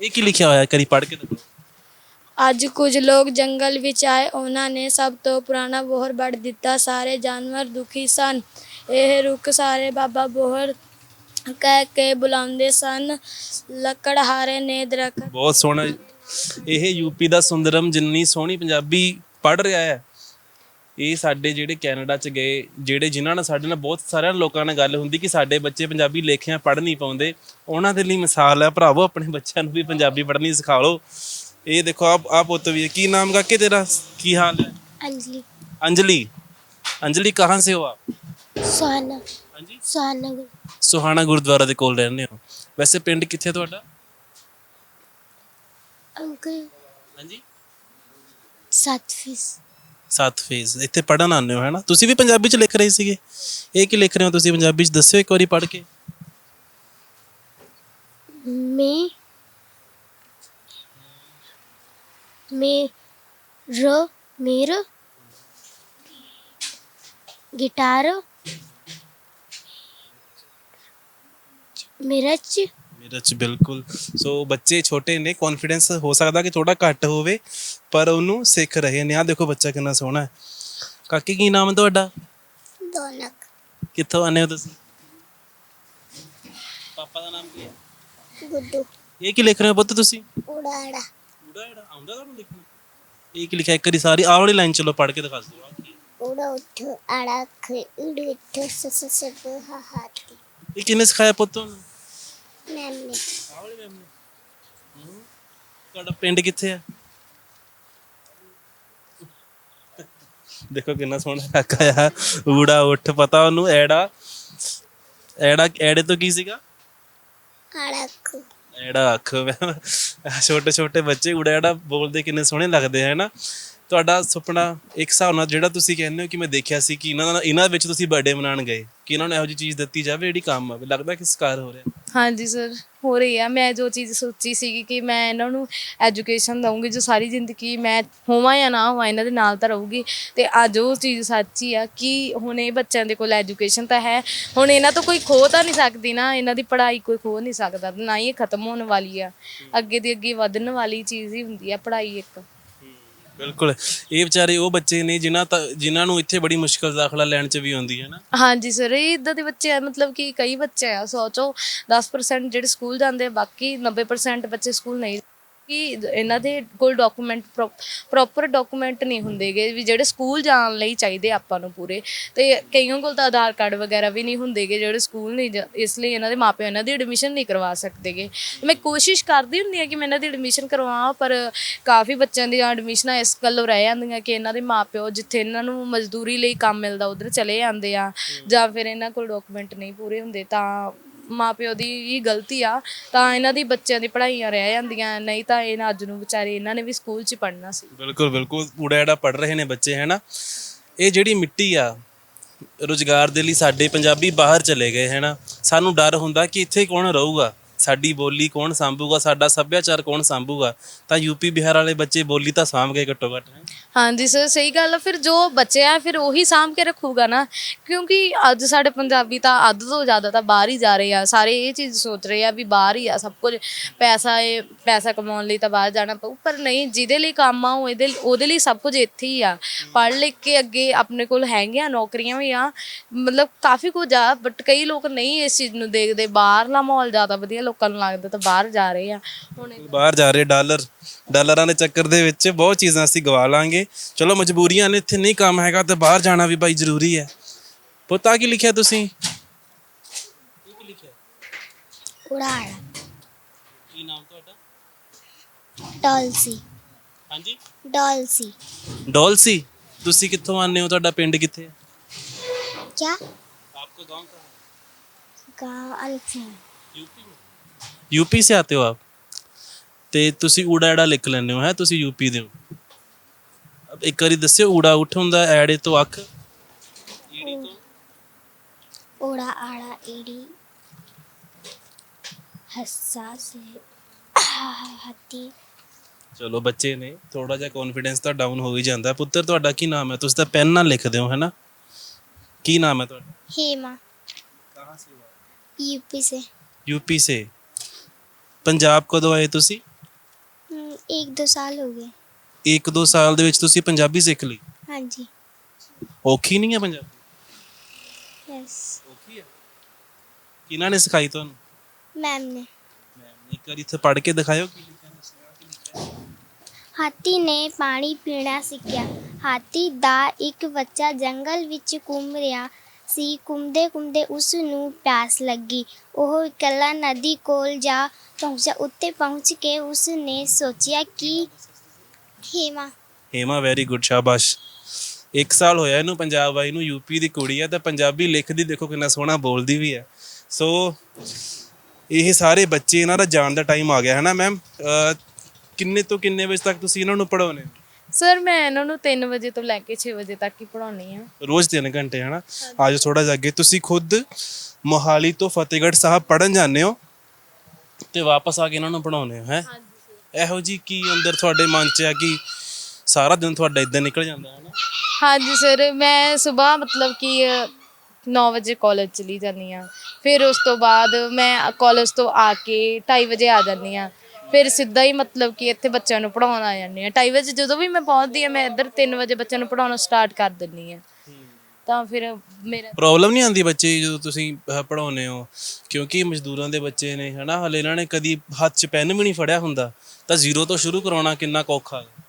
ਇਹ ਕੀ ਲਿਖਿਆ ਹੋਇਆ ਹੈ? ਕਰੀ ਪੜ੍ਹ ਕੇ ਦਿਖਾਓ ਅੱਜ ਕੁਝ ਲੋਕ ਜੰਗਲ ਵਿੱਚ ਆਏ। ਉਹਨਾਂ ਨੇ ਸਭ ਤੋਂ ਪੁਰਾਣਾ ਬੋਹਰ ਵੱਢ ਦਿੱਤਾ। ਸਾਰੇ ਜਾਨਵਰ ਦੁਖੀ ਸਨ। ਇਹ ਰੁੱਖ ਸਾਰੇ ਬਾਬਾ ਬੋਹਰ ਕਹਿ ਕੇ ਬੁਲਾਉਂਦੇ ਸਨ। ਲੱਕੜਹਾਰੇ ਨੇ ਦਰਖਤ ਬਹੁਤ ਸੋਹਣਾ ਇਹ ਯੂਪੀ ਦਾ ਸੁੰਦਰਮ ਜਿੰਨੀ ਸੋਹਣੀ ਪੰਜਾਬੀ ਪੜ੍ਹ ਰਿਹਾ ਹੈ ਇਹ ਸਾਡੇ ਜਿਹੜੇ ਕੈਨੇਡਾ ਚ ਗਏ ਜਿਹੜੇ ਜਿਨ੍ਹਾਂ ਨਾਲ ਸਾਡੇ ਨਾਲ ਬਹੁਤ ਸਾਰਿਆਂ ਲੋਕਾਂ ਨਾਲ ਗੱਲ ਹੁੰਦੀ ਕਿ ਸਾਡੇ ਬੱਚੇ ਪੰਜਾਬੀ ਲੇਖਿਆਂ ਪੜ੍ਹ ਨਹੀਂ ਪਾਉਂਦੇ ਉਹਨਾਂ ਦੇ ਲਈ ਮਿਸਾਲ ਹੈ ਭਰਾਵੋ ਆਪਣੇ ਬੱਚਿਆਂ ਨੂੰ ਵੀ ਪੰਜਾਬੀ ਪੜ੍ਹਨੀ ਸਿਖਾ ਲਓ ਇਹ ਦੇਖੋ ਆਪ ਆਪ ਪੁੱਤ ਵੀ ਹੈ। ਕੀ ਨਾਮ ਕਾਕੇ ਤੇਰਾ ਕੀ ਹਾਲ ਹੈ अंजलि अंजलि अंजलि कहाँ से हो आप सोहाना हाँ जी सोहानगर ਸੁਹਾਣਾ ਗੁਰਦੁਆਰਾ ਦੇ ਕੋਲ ਰਹਿੰਦੇ ਹੋ ਵੈਸੇ ਪਿੰਡ ਕਿੱਥੇ ਤੁਹਾਡਾ अंकल ਹਾਂਜੀ सात फीस ਸੱਤ ਫੇਜ਼ ਇੱਥੇ ਪੜਨ ਆਉਂਦੇ ਹੋ ਹੈਨਾ ਤੁਸੀਂ ਵੀ ਪੰਜਾਬੀ ਚ ਲਿਖ ਰਹੇ ਸੀਗੇ। ਇਹ ਕੀ ਲਿਖ ਰਹੇ ਹੋ ਤੁਸੀਂ ਪੰਜਾਬੀ ਚ? ਦੱਸਿਓ ਇੱਕ ਵਾਰੀ ਪੜ ਕੇ। ਮੇ ਮੇ, ਰ, ਮੇਰ, ਗਿਟਾਰ, ਮਿਰਚ ਮਿਰਚ ਬਿਲਕੁਲ ਸੋ ਬੱਚੇ ਛੋਟੇ ਨੇ ਕੌਨਫੀਡੈਂਸ ਹੋ ਸਕਦਾ ਕਿ ਥੋੜਾ ਘੱਟ ਹੋਵੇ ਪਰ ਉਹਨੂੰ ਸਿੱਖ ਰਹੇ ਨੇ ਆ ਦੇਖੋ ਬੱਚਾ ਕਿੰਨਾ ਸੋਹਣਾ ਹੈ ਕਾਕੀ ਕੀ ਨਾਮ ਹੈ ਤੁਹਾਡਾ ਦੌਲਕ ਕਿੱਥੋਂ ਆਨੇ ਹੋ ਤੁਸੀਂ ਪਾਪਾ ਦਾ ਨਾਮ ਕੀ ਹੈ ਗੁੱਡੂ ਇਹ ਕੀ ਲਿਖ ਰਹੇ ਹੋ ਪੁੱਤ ਤੁਸੀਂ ਉੜਾੜਾ ਉੜਾੜਾ ਆਉਂਦਾ ਤੁਹਾਨੂੰ ਲਿਖਣਾ ਇਹ ਕੀ ਲਿਖਿਆ ਇੱਕ ਵਾਰੀ ਸਾਰੀ ਆਹ ਵਾਲੀ ਲਾਈਨ ਚਲੋ ਪੜ ਕੇ ਦਿਖਾ ਦਿਓ ਆਹ ਕੀ ਹੈ। ਉੜਾ ਉੱਠ ਆੜਾ ਖ ਉੜ ਉੱਠ ਸ ਸ ਸ ਬ ਹ ਹਾਤੀ ਇਹ ਕਿਹਨੇ ਸਿਖਾਇਆ ਪੁੱਤ ਤੁਹਾਨੂੰ ਦੇਖੋ ਕਿੰਨਾ ਸੋਹਣਾ ਇਲਾਕਾ ਆ। ਊੜਾ ਉੱਠ ਪਤਾ ਉਹਨੂੰ ਐੜਾ। ਐੜਾ ਐੜੇ ਤੋਂ ਕੀ ਸੀਗਾ? ਕਾਲਾ ਐੜਾ ਅੱਖ। ਛੋਟੇ ਛੋਟੇ ਬੱਚੇ ਊੜਾ ਐੜਾ ਬੋਲਦੇ ਕਿੰਨੇ ਸੋਹਣੇ ਲੱਗਦੇ ਹੈ ਨਾ? ਤੁਹਾਡਾ ਸੁਪਨਾ ਇੱਕ ਹਿਸਾਬ ਨਾਲ ਜਿਹੜਾ ਤੁਸੀਂ ਕਹਿੰਦੇ ਹੋ ਕਿ ਮੈਂ ਦੇਖਿਆ ਸੀ ਕਿ ਇਹਨਾਂ ਦਾ ਇਹਨਾਂ ਵਿੱਚ ਤੁਸੀਂ ਬਰਥਡੇ ਮਨਾਉਣ ਗਏ, ਕਿ ਇਹਨਾਂ ਨੂੰ ਇਹੋ ਜਿਹੀ ਚੀਜ਼ ਦਿੱਤੀ ਜਾਵੇ ਜਿਹੜੀ ਕੰਮ ਆਵੇ। ਲੱਗਦਾ ਕਿ ਸਕਾਰ ਹੋ ਰਿਹਾ। ਹਾਂਜੀ ਸਰ ਹੋ ਰਹੀ ਆ। ਮੈਂ ਜੋ ਚੀਜ਼ ਸੋਚੀ ਸੀਗੀ ਕਿ ਮੈਂ ਇਹਨਾਂ ਨੂੰ ਐਜੂਕੇਸ਼ਨ ਦਊਂਗੀ, ਜੋ ਸਾਰੀ ਜ਼ਿੰਦਗੀ ਮੈਂ ਹੋਵਾਂ ਜਾਂ ਨਾ ਹੋਵਾਂ, ਇਹਨਾਂ ਦੇ ਨਾਲ ਤਾਂ ਰਹੂਗੀ। ਤੇ ਅੱਜ ਉਹ ਚੀਜ਼ ਸੱਚੀ ਆ ਕਿ ਹੁਣ ਇਹ ਬੱਚਿਆਂ ਦੇ ਕੋਲ ਐਜੂਕੇਸ਼ਨ ਤਾਂ ਹੈ। ਹੁਣ ਇਹਨਾਂ ਤੋਂ ਕੋਈ ਖੋ ਤਾਂ ਨਹੀਂ ਸਕਦੀ ਨਾ। ਇਹਨਾਂ ਦੀ ਪੜ੍ਹਾਈ ਕੋਈ ਖੋ ਨਹੀਂ ਸਕਦਾ। ਨਾ ਹੀ ਇਹ ਖਤਮ ਹੋਣ ਵਾਲੀ ਆ। ਅੱਗੇ ਦੀ ਅੱਗੇ ਵਧਣ ਵਾਲੀ ਚੀਜ਼ ਹੀ ਹੁੰਦੀ ਆ, ਪੜ੍ਹਾਈ ਇੱਕ। ਬਿਲਕੁਲ। ਇਹ ਵਿਚਾਰੇ ਉਹ ਬੱਚੇ ਨੇ ਜਿਨ੍ਹਾਂ ਤਾਂ, ਜਿਨ੍ਹਾਂ ਨੂੰ ਇੱਥੇ ਬੜੀ ਮੁਸ਼ਕਲ ਦਾਖਲਾ ਲੈਣ ਚ ਵੀ ਆਉਂਦੀ ਹੈ ਨਾ। ਹਾਂਜੀ ਸਰ, ਇਹ ਇਦਾਂ ਦੇ ਬੱਚੇ ਆ, ਮਤਲਬ ਕਿ ਕਈ ਬੱਚੇ ਆ, ਸੌ ਚੋਂ 10% ਜਿਹੜੇ ਸਕੂਲ ਜਾਂਦੇ ਆ, ਬਾਕੀ 90% ਬੱਚੇ ਸਕੂਲ ਨਹੀਂ ਕਿ ਇਹਨਾਂ ਦੇ ਕੋਲ ਡਾਕੂਮੈਂਟ ਪ੍ਰੋਪਰ ਡਾਕੂਮੈਂਟ ਨਹੀਂ ਹੁੰਦੇਗੇ, ਵੀ ਜਿਹੜੇ ਸਕੂਲ ਜਾਣ ਲਈ ਚਾਹੀਦੇ ਆਪਾਂ ਨੂੰ ਪੂਰੇ। ਤੇ ਕਈਆਂ ਕੋਲ ਤਾਂ ਆਧਾਰ ਕਾਰਡ ਵਗੈਰਾ ਵੀ ਨਹੀਂ ਹੁੰਦੇਗੇ, ਜਿਹੜੇ ਸਕੂਲ ਨਹੀਂ ਜਾ- ਇਸ ਲਈ ਇਹਨਾਂ ਦੇ ਮਾਪੇ ਇਹਨਾਂ ਦੀ ਐਡਮਿਸ਼ਨ ਨਹੀਂ ਕਰਵਾ ਸਕਦੇਗੇ। ਮੈਂ ਕੋਸ਼ਿਸ਼ ਕਰਦੀ ਹੁੰਦੀ ਆ ਕਿ ਮੈਂ ਇਹਨਾਂ ਦੀ ਐਡਮਿਸ਼ਨ ਕਰਵਾਵਾਂ, ਪਰ ਕਾਫੀ ਬੱਚਿਆਂ ਦੀਆਂ ਐਡਮਿਸ਼ਨਾਂ ਇਸ ਗੱਲੋਂ ਰਹਿ ਜਾਂਦੀਆਂ ਕਿ ਇਹਨਾਂ ਦੇ ਮਾਪਿਓ ਜਿੱਥੇ ਇਹਨਾਂ ਨੂੰ ਮਜ਼ਦੂਰੀ ਲਈ ਕੰਮ ਮਿਲਦਾ, ਉਧਰ ਚਲੇ ਜਾਂਦੇ ਆ, ਜਾਂ ਫਿਰ ਇਹਨਾਂ ਕੋਲ ਡਾਕੂਮੈਂਟ ਨਹੀਂ ਪੂਰੇ ਹੁੰਦੇ, ਤਾਂ ਮਾਪਿਓ ਦੀ ਹੀ ਗਲਤੀ ਆ, ਤਾਂ ਇਹਨਾਂ ਦੀ ਬੱਚਿਆਂ ਦੀ ਪੜ੍ਹਾਈਆਂ ਰਹਿ ਜਾਂਦੀਆਂ, ਨਹੀਂ ਤਾਂ ਇਹਨਾਂ ਅੱਜ ਨੂੰ ਵਿਚਾਰੇ ਇਹਨਾਂ ਨੇ ਵੀ ਸਕੂਲ 'ਚ ਪੜ੍ਹਨਾ ਸੀ। ਬਿਲਕੁਲ ਬਿਲਕੁਲ। ਊੜਾ ਐੜਾ ਪੜ ਰਹੇ ਨੇ ਬੱਚੇ ਹੈ ਨਾ ਇਹ ਜਿਹੜੀ ਮਿੱਟੀ ਆ, ਰੁਜ਼ਗਾਰ ਦੇ ਲਈ ਸਾਡੇ ਪੰਜਾਬੀ ਬਾਹਰ ਚਲੇ ਗਏ ਹੈ ਨਾ ਸਾਨੂੰ ਡਰ ਹੁੰਦਾ ਕਿ ਇੱਥੇ ਕੌਣ ਰਹੂਗਾ? ਸਾਡੀ ਬੋਲੀ ਕੌਣ ਸੰਭੂਗਾ? ਸਾਡਾ ਸੱਭਿਆਚਾਰ ਕੌਣ ਸੰਭੂਗਾ? ਤਾਂ ਯੂਪੀ ਬਿਹਾਰ ਵਾਲੇ ਬੱਚੇ ਬੋਲੀ ਤਾਂ ਸਾਂਭ ਗਏ ਘੱਟੋ ਘੱਟ ਹਾਂਜੀ ਸਰ, ਸਹੀ ਗੱਲ ਆ। ਫਿਰ ਜੋ ਬਚਿਆ, ਫਿਰ ਉਹੀ ਸਾਂਭ ਕੇ ਰੱਖੂਗਾ ਨਾ। ਕਿਉਂਕਿ ਅੱਜ ਸਾਡੇ ਪੰਜਾਬੀ ਤਾਂ ਅੱਧ ਤੋਂ ਜ਼ਿਆਦਾ ਤਾਂ ਬਾਹਰ ਹੀ ਜਾ ਰਹੇ ਆ। ਸਾਰੇ ਇਹ ਚੀਜ਼ ਸੋਚ ਰਹੇ ਆ ਵੀ ਬਾਹਰ ਹੀ ਆ ਸਭ ਕੁਝ। ਪੈਸਾ ਇਹ ਪੈਸਾ ਕਮਾਉਣ ਲਈ ਤਾਂ ਬਾਹਰ ਜਾਣਾ ਪਊ। ਪਰ ਨਹੀਂ, ਜਿਹਦੇ ਲਈ ਕੰਮ ਆ, ਉਹ ਇਹਦੇ ਉਹਦੇ ਲਈ ਸਭ ਕੁਝ ਇੱਥੇ ਹੀ ਆ। ਪੜ੍ਹ ਲਿਖ ਕੇ ਅੱਗੇ ਆਪਣੇ ਕੋਲ ਹੈਗੀਆਂ, ਨੌਕਰੀਆਂ ਵੀ ਆ। ਮਤਲਬ ਕਾਫੀ ਕੁਝ ਆ ਬਟ ਕਈ ਲੋਕ ਨਹੀਂ ਇਸ ਚੀਜ਼ ਨੂੰ ਦੇਖਦੇ। ਬਾਹਰਲਾ ਮਾਹੌਲ ਜ਼ਿਆਦਾ ਵਧੀਆ ਲੋਕਾਂ ਨੂੰ ਲੱਗਦਾ ਤਾਂ ਬਾਹਰ ਜਾ ਰਹੇ ਆ। ਹੁਣ ਬਾਹਰ ਜਾ ਰਹੇ ਡਾਲਰ। ਡਾਲਰਾਂ ਦੇ ਚੱਕਰ ਦੇ ਵਿੱਚ ਬਹੁਤ ਚੀਜ਼ਾਂ ਅਸੀਂ ਗਵਾ ਲਾਂਗੇ ਚਲੋ ਮਜਬੂਰੀਆਂ ਨੇ ਇੱਥੇ ਨਹੀਂ ਕੰਮ ਹੈਗਾ ਤੇ ਬਾਹਰ ਜਾਣਾ ਵੀ ਭਾਈ ਜ਼ਰੂਰੀ ਹੈ ਪੁੱਤਾ ਕੀ ਲਿਖਿਆ ਤੁਸੀਂ ਕੀ ਲਿਖਿਆ उड़ाड़ा ਕੀ ਨਾਮ ਤੁਹਾਡਾ डॉल्सी ਹਾਂਜੀ डॉल्सी ਡੋਲਸੀ ਤੁਸੀਂ ਕਿੱਥੋਂ ਆਨੇ ਹੋ ਤੁਹਾਡਾ ਪਿੰਡ ਕਿੱਥੇ ਹੈ क्या आपका गांव कहाँ है गाँव अल्फा यूपी में यूपी से आते हो आप ਤੇ ਤੁਸੀਂ ਊੜਾ ਐੜਾ ਲਿਖ ਲੈਂਦੇ ਹੋ ਹੈ ਤੁਸੀਂ ਯੂਪੀ ਦੇ ਹੋ ਅਬ ਇੱਕ ਵਾਰੀ ਦੱਸਿਓ ਊੜਾ ਉੱਠ ਹੁੰਦਾ ਐੜੇ ਤੋਂ ਅੱਖ ਈੜੀ ਤੋਂ उड़ा आड़ा ईड़ी हस्सा से हाथी ਚਲੋ ਬੱਚੇ ਨੇ ਥੋੜਾ ਜਿਹਾ ਕੌਨਫੀਡੈਂਸ ਤਾਂ ਡਾਊਨ ਹੋ ਹੀ ਜਾਂਦਾ ਪੁੱਤਰ ਤੁਹਾਡਾ ਕੀ ਨਾਮ ਹੈ ਤੁਸੀਂ ਤਾਂ ਪੈਨ ਨਾਲ ਲਿਖਦੇ ਹੋ ਹੈਨਾ ਕੀ ਨਾਮ ਹੈ ਤੁਹਾਡਾ हेमा ਕਹਾਂ ਸੇ ਹੋ यूपी से यूपी से ਪੰਜਾਬ ਕਦੋਂ ਆਏ ਤੁਸੀਂ हम्म, एक दो साल हो गए ਇੱਕ ਦੋ ਸਾਲ ਦੇ ਵਿੱਚ ਤੁਸੀਂ ਪੰਜਾਬੀ ਸਿੱਖ ਲਈ हाँ जी ਔਖੀ ਨਹੀਂ ਹੈ ਪੰਜਾਬੀ यस ਔਖੀ ਹੈ ਕਿਹਨਾਂ ਨੇ ਸਿਖਾਈ ਤੁਹਾਨੂੰ मैम ने ਮੈਮ ਇੱਕ ਵਾਰ ਇੱਥੇ ਪੜ੍ਹ ਕੇ ਦਿਖਾਇਓ ਕੀ ਲਿਖਿਆ ਦੱਸਿਓ ਹਾਥੀ ਨੇ ਪਾਣੀ ਪੀਣਾ ਸਿੱਖਿਆ ਹਾਥੀ ਦਾ ਇੱਕ ਬੱਚਾ ਜੰਗਲ ਵਿੱਚ ਘੁੰਮ ਰਿਹਾ ਸੀ ਘੁੰਮਦੇ ਘੁੰਮਦੇ ਉਸ ਨੂੰ ਪਿਆਸ ਲੱਗੀ ਉਹ ਇਕੱਲਾ ਨਦੀ ਕੋਲ ਜਾ ਪਹੁੰਚਿਆ ਉੱਤੇ ਪਹੁੰਚ ਕੇ ਉਸ ਨੇ ਸੋਚਿਆ ਕਿ ਹੇਮਾ। ਹੇਮਾ ਵੈਰੀ ਗੁੱਡ ਸ਼ਾਬਾਸ਼। ਇੱਕ ਸਾਲ ਹੋਇਆ ਇਹਨੂੰ ਪੰਜਾਬ ਆਈ ਨੂੰ ਯੂਪੀ ਦੀ ਕੁੜੀ ਹੈ ਤਾਂ ਪੰਜਾਬੀ ਲਿਖਦੀ ਦੇਖੋ ਕਿੰਨਾ ਸੋਹਣਾ ਬੋਲਦੀ ਵੀ ਹੈ ਸੋ ਇਹ ਸਾਰੇ ਬੱਚੇ ਇਹਨਾਂ ਦਾ ਜਾਣ ਦਾ ਟਾਈਮ ਆ ਗਿਆ ਹੈ ਨਾ ਮੈਮ ਕਿੰਨੇ ਤੋਂ ਕਿੰਨੇ ਵਜੇ ਤੱਕ ਤੁਸੀਂ ਇਹਨਾਂ ਨੂੰ ਪੜਾਉਨੇ ਸਰ ਮੈਂ ਇਹਨਾਂ ਨੂੰ 3 ਵਜੇ ਤੋਂ ਲੈ ਕੇ 6 ਵਜੇ ਤੱਕ ਹੀ ਪੜਾਉਣੀ ਆ ਰੋਜ਼ 3 ਘੰਟੇ ਹੈ ਨਾ ਅੱਜ ਥੋੜਾ ਜਿਹਾ ਅੱਗੇ। ਤੁਸੀਂ ਖੁਦ ਮੋਹਾਲੀ ਤੋਂ ਫਤਿਹਗੜ੍ਹ ਸਾਹਿਬ ਪੜਨ ਜਾਂਦੇ ਹੋ। ਤੇ ਵਾਪਸ ਆ ਕੇ ਇਹਨਾਂ ਨੂੰ ਪੜਾਉਨੇ ਹੋ ਹੈ? ਇਹੋ ਜੀ ਕੀ ਅੰਦਰ ਤੁਹਾਡੇ ਮਨ 'ਚ ਹੈ ਕਿ ਸਾਰਾ ਦਿਨ ਤੁਹਾਡਾ ਇਦਾਂ ਨਿਕਲ ਜਾਂਦਾ ਹੈ ਨਾ? ਹਾਂਜੀ ਸਰ ਮੈਂ ਸਵੇਰ ਮਤਲਬ ਕਿ 9 ਵਜੇ ਕਾਲਜ ਚਲੀ ਜਾਂਦੀ ਆ ਫਿਰ ਉਸ ਤੋਂ ਬਾਅਦ ਮੈਂ ਕਾਲਜ ਤੋਂ ਆ ਕੇ 2:30 ਵਜੇ ਆ ਜਾਂਦੀ ਆ ਫਿਰ ਸਿੱਧਾ ਹੀ ਮਤਲਬ ਕਿ ਇੱਥੇ ਬੱਚਿਆਂ ਨੂੰ ਪੜਾਉਣ ਆ ਜਾਂਦੀ ਆ 2:30 ਵਜੇ ਜਦੋਂ ਵੀ ਮੈਂ ਪਹੁੰਚਦੀ ਆ ਮੈਂ ਇੱਧਰ 3 ਵਜੇ ਬੱਚਿਆਂ ਨੂੰ ਪੜਾਉਣਾ ਸਟਾਰਟ ਕਰ ਦਿੰਦੀ ਆ ਤਾਂ ਫਿਰ ਮੇਰਾ ਪ੍ਰੋਬਲਮ ਨਹੀਂ ਆਉਂਦੀ ਬੱਚੇ ਜਦੋਂ ਤੁਸੀਂ ਪੜਾਉਨੇ ਹੋ? ਕਿਉਂਕਿ ਮਜ਼ਦੂਰਾਂ ਦੇ ਬੱਚੇ ਨੇ, ਹਨਾ? ਹਲੇ ਇਹਨਾਂ ਨੇ ਕਦੀ ਹੱਥ 'ਚ ਪੈਨ ਵੀ ਨਹੀਂ ਫੜਿਆ ਹੁੰਦਾ। ਤਾਂ ਜ਼ੀਰੋ ਤੋਂ ਸ਼ੁਰੂ ਕਰਾਉਣਾ ਕਿੰਨਾ ਔਖਾ ਹੈ?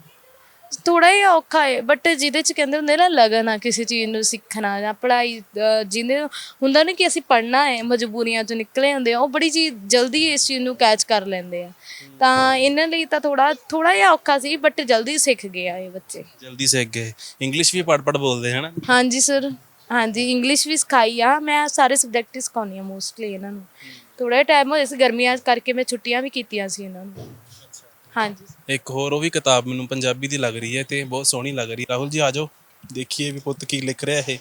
ਥੋੜਾ ਹੀ ਔਖਾ ਹੈ ਬਟ ਜਿਹਦੇ ਚ ਕਹਿੰਦੇ ਹੁੰਦੇ ਨਾ ਲਗਨ ਆ ਕਿਸੇ ਚੀਜ਼ ਨੂੰ ਸਿੱਖਣਾ ਜਾਂ ਪੜ੍ਹਾਈ ਅਹ ਜਿਹਦੇ ਹੁੰਦਾ ਨਾ ਕਿ ਅਸੀਂ ਪੜ੍ਹਨਾ ਹੈ ਮਜਬੂਰੀਆਂ ਚੋਂ ਨਿਕਲੇ ਹੁੰਦੇ ਆ ਉਹ ਬੜੀ ਚੀਜ਼ ਜਲਦੀ ਇਸ ਚੀਜ਼ ਨੂੰ ਕੈਚ ਕਰ ਲੈਂਦੇ ਆ। ਤਾਂ ਇਹਨਾਂ ਲਈ ਤਾਂ ਥੋੜਾ ਥੋੜਾ ਜਿਹਾ ਔਖਾ ਸੀ ਬਟ ਜਲਦੀ ਸਿੱਖ ਗਏ ਆ ਇਹ ਬੱਚੇ। ਜਲਦੀ ਸਿੱਖ ਗਏ। ਇੰਗਲਿਸ਼ ਵੀ ਪੜ-ਪੜ ਬੋਲਦੇ ਹਨਾ? ਹਾਂਜੀ ਸਰ ਹਾਂਜੀ ਇੰਗਲਿਸ਼ ਵੀ ਸਿਖਾਈ ਆ। ਮੈਂ ਸਾਰੇ ਸਬਜੈਕਟ ਸਿਖਾਉਂਦੀ ਆ ਮੋਸਟਲੀ ਇਹਨਾਂ ਨੂੰ। ਥੋੜਾ ਟਾਈਮ ਹੋਇਆ ਸੀ ਗਰਮੀਆਂ ਕਰਕੇ ਮੈਂ ਛੁੱਟੀਆਂ ਵੀ ਕੀਤੀਆਂ ਸੀ ਇਹਨਾਂ ਨੂੰ। ਹਾਂਜੀ। ਇੱਕ ਹੋਰ ਉਹ ਵੀ ਕਿਤਾਬ ਮੈਨੂੰ ਪੰਜਾਬੀ ਦੀ ਲੱਗ ਰਹੀ ਹੈ ਤੇ ਬਹੁਤ ਸੋਹਣੀ ਲੱਗ ਰਹੀ ਹੈ। ਰਾਹੁਲ ਜੀ ਆਜੋ ਦੇਖੀਏ ਵੀ ਪੁੱਤ ਕੀ ਲਿਖ ਰਿਹਾ ਇਹ।